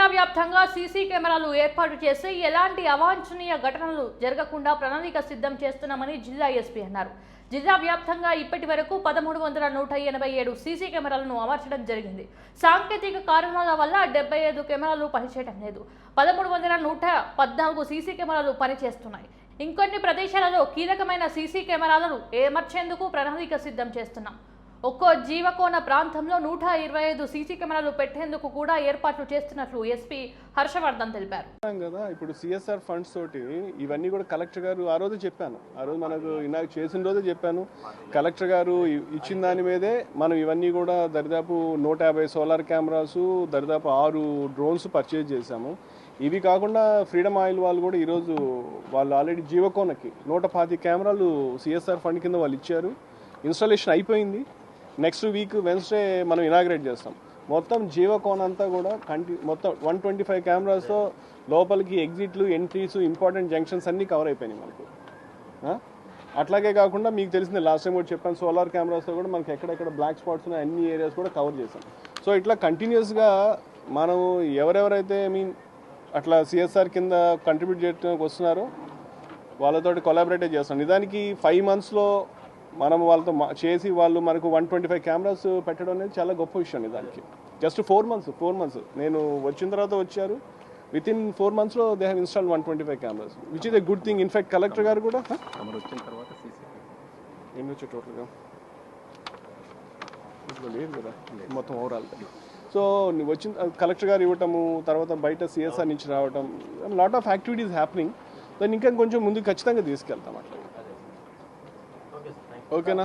జిల్లా వ్యాప్తంగా సీసీ కెమెరాలు ఏర్పాటు చేసి ఎలాంటి అవాంఛనీయ ఘటనలు జరగకుండా ప్రణాళిక సిద్ధం చేస్తున్నామని జిల్లా ఎస్పీ అన్నారు. జిల్లా వ్యాప్తంగా ఇప్పటి వరకు పదమూడు వందల నూట ఎనభై ఏడు సీసీ కెమెరాలను అమర్చడం జరిగింది. సాంకేతిక కారణాల వల్ల డెబ్బై ఐదు కెమెరాలు పనిచేయడం లేదు. పదమూడు వందల నూట పద్నాలుగు సీసీ కెమెరాలు పనిచేస్తున్నాయి. ఇంకొన్ని ప్రదేశాలలో కీలకమైన సీసీ కెమెరాలను ఏమర్చేందుకు ప్రణాళిక సిద్ధం చేస్తున్నాం. ఒక్కో జీవకోణ ప్రాంతంలో నూట ఇరవై ఐదు సీసీ కెమెరాలు పెట్టేందుకు కూడా ఏర్పాట్లు చేస్తున్నట్లు ఎస్పీ హర్షవర్ధన్ తెలిపారు. కదా ఇప్పుడు సిఎస్ఆర్ ఫండ్స్ తోటి ఇవన్నీ కూడా కలెక్టర్ గారు ఆ రోజు చెప్పాను. ఆ రోజు మనకు ఇందాక చేసిన రోజే చెప్పాను. కలెక్టర్ గారు ఇచ్చిన దాని మీదే మనం ఇవన్నీ కూడా దరిదాపు నూట యాభై సోలార్ కెమెరాస్ దరిదాపు ఆరు డ్రోన్స్ పర్చేజ్ చేశాము. ఇవి కాకుండా ఫ్రీడమ్ ఆయిల్ వాళ్ళు కూడా ఈరోజు వాళ్ళు ఆల్రెడీ జీవకోనకి నూట పాతి కెమెరాలు సిఎస్ఆర్ ఫండ్ కింద వాళ్ళు ఇచ్చారు. ఇన్స్టాలేషన్ అయిపోయింది. నెక్స్ట్ వీక్ వెన్స్డే మనం ఇనాగ్రేట్ చేస్తాం. మొత్తం జీవకోన్ అంతా కూడా కంటి మొత్తం వన్ ట్వంటీ ఫైవ్ కెమెరాస్తో లోపలికి ఎగ్జిట్లు ఎంట్రీస్ ఇంపార్టెంట్ జంక్షన్స్ అన్నీ కవర్ అయిపోయినాయి మనకు. అట్లాగే కాకుండా మీకు తెలిసింది లాస్ట్ టైం కూడా చెప్పాను సోలార్ కెమెరాస్తో కూడా మనకి ఎక్కడెక్కడ బ్లాక్ స్పాట్స్ ఉన్నాయి అన్ని ఏరియాస్ కూడా కవర్ చేసాం సో ఇట్లా కంటిన్యూస్గా మనం ఎవరెవరైతే ఐ మీన్ అట్లా సిఎస్ఆర్ కింద కంట్రిబ్యూట్ చేయడానికి వస్తున్నారో వాళ్ళతోటి కొలాబరేట్ చేస్తాం. నిజానికి ఫైవ్ మంత్స్లో మనం వాళ్ళతో చేసి వాళ్ళు మనకు వన్ ట్వంటీ ఫైవ్ కెమెరాస్ పెట్టడం అనేది చాలా గొప్ప విషయం నిజానికి. Just four months four months నేను వచ్చిన తర్వాత వచ్చారు. విత్ ఇన్ ఫోర్ మంత్స్లో they have install one twenty five cameras which is a good thing in fact collector గారు కూడా వచ్చిన తర్వాత ఎన్ని వచ్చాయి టోటల్గా లేదు కదా? మొత్తం ఓవరాల్ సో వచ్చిన కలెక్టర్ గారు ఇవ్వటము తర్వాత బయట సిఎస్ఆర్ నుంచి రావటం లాట్ ఆఫ్ యాక్టివిటీస్ హ్యాపెనింగ్ దాన్ని ఇంకా కొంచెం ముందుకు ఖచ్చితంగా తీసుకెళ్తాం అట్లా. ఓకేనా?